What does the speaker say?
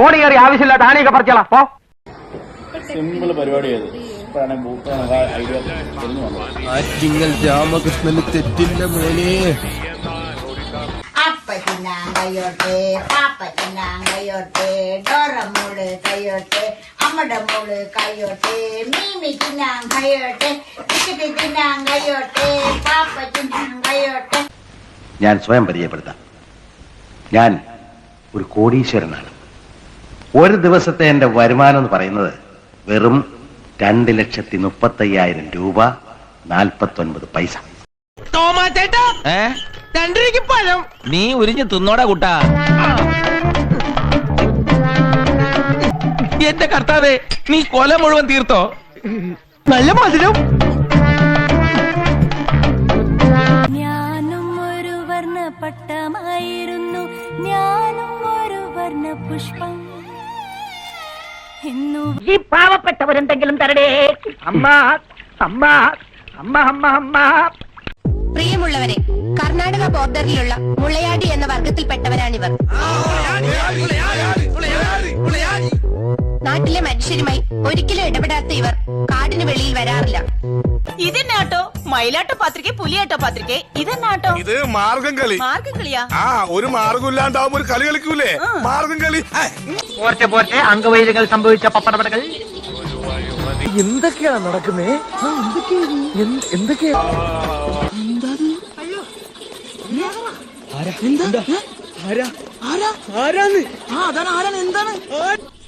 കോടി കയറി ആവശ്യമില്ലാത്ത ആണിയൊക്കെ പറിച്ചോളാം. പോ. സിമ്പിൾ പരിപാടിയത് ആറ്റിങ്ങൽ രാമകൃഷ്ണന് തെറ്റില്ല മോനെ അപ്പത്തിനാൻ കയ്യോട്ടെ പാപ്പത്തിനാൻ കയ്യോട്ടെ കയ്യോട്ടെ അമ്മയുടെ മോൾ കയ്യോട്ടെ മീമി കയ്യോട്ടെ ടിക്കറ്റ് കയ്യോട്ടെ പാപ്പ കയ്യോട്ടെ ഞാൻ സ്വയം പരിചയപ്പെടുത്താം. ഞാൻ ഒരു കോടീശ്വരനാണ്. ഒരു ദിവസത്തെ എന്റെ വരുമാനം എന്ന് പറയുന്നത് വെറും രണ്ട് ലക്ഷത്തി മുപ്പത്തയ്യായിരം രൂപ നാൽപ്പത്തൊൻപത് പൈസ. തോമാച്ചേട്ടാ പഴം. നീ ഉരിഞ്ഞു തിന്നോടാ കൂട്ടാ. എന്റെ കർത്താവേ നീ കൊല മുഴുവൻ തീർത്തോ? നല്ല മധുരം. ഞാനും ഒരു വർണ പട്ടമായിരുന്നു. ഞാനും ഒരു വർണ പുഷ്പം. ഈ പാവപ്പെട്ടവരെന്തെങ്കിലും തരടേ. അമ്മ അമ്മ അമ്മ അമ്മ അമ്മ. പ്രിയമുള്ളവരെ കർണാടക ബോർഡറിലുള്ള മുളയാടി എന്ന വർഗത്തിൽപ്പെട്ടവരാണിവർ. നാട്ടിലെ മനുഷ്യരുമായി ഒരിക്കലും ഇടപെടാത്ത ഇവർ കാടിന് വെളിയിൽ വരാറില്ല. ഇതെന്നാട്ടോ? മയിലാട്ട പത്രിക പുലിയാട്ട പത്രിക ഇതെന്നാട്ടോ? ഇത് മാർഗം കളി. മാർഗം കളിയാ? ആ ഒരു മാർഗം ഇല്ലാണ്ടാവുമ്പോ ഒരു കളി കളിക്കൂലേ? മാർഗം കളി. പോർച്ച പോർച്ച അംഗവൈദ്യങ്ങൾ സംഭവിച്ച പപ്പടപടകൾ. എന്തൊക്കെയാ നടക്കുന്നേ? എന്തൊക്കെയാ എന്താണ്?